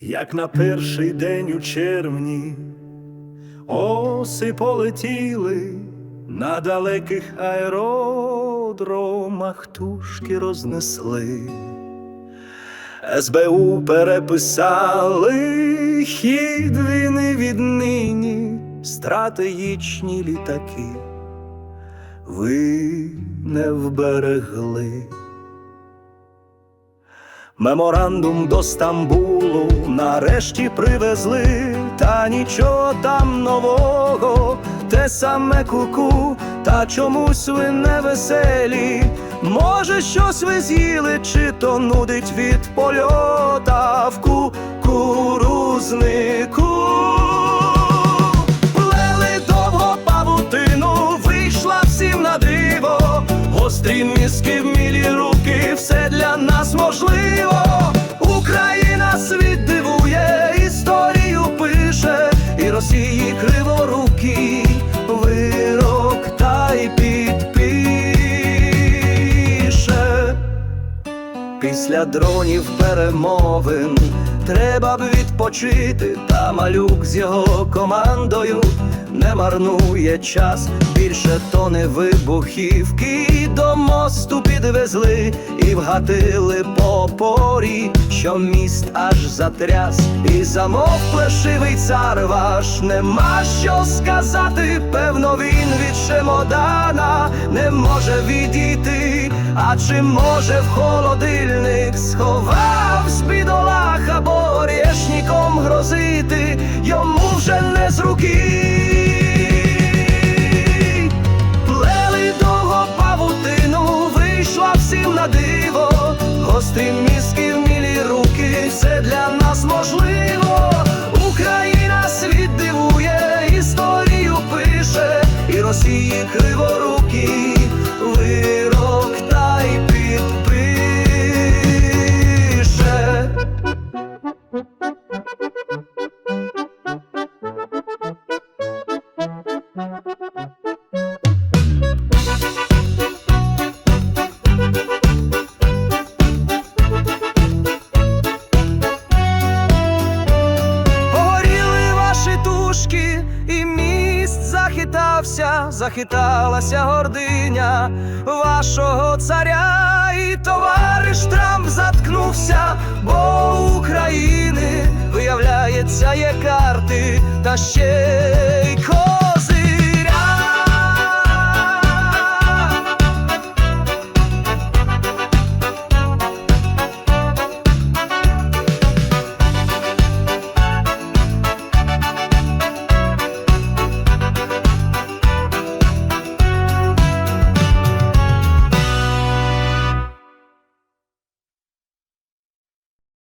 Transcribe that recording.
як на перший день у червні, оси полетіли на далеких аеродромах тушки рознесли. СБУ переписали хід війни віднині, стратегічні літаки. Ви не вберегли. Меморандум до Стамбулу нарешті привезли, та нічого там нового, те саме куку, та чомусь ви не веселі. Може, щось ви з'їли, чи то нудить від польота в кукурузнику. Плели довго павутину, вийшла всім на диво. Гострі мізки, вмілі руки, все Після дронів перемовин треба б відпочити, та малюк з його командою не марнує час. Більше то не вибухівки до мосту підвезли і вгатили по порі, що міст аж затряс, і замов плешивий цар ваш. Нема що сказати, певно, він від чемодана не може відійти. А чи може в холодильник сховав з бідолаха, бо орєшніком грозити йому вже не з руки. Плели довго павутину, вийшла всім на диво, гострі мізки, мілі руки, все для нас захитався, захиталася гординя вашого царя, і товариш Трамп заткнувся, бо України виявляється є карти, та ще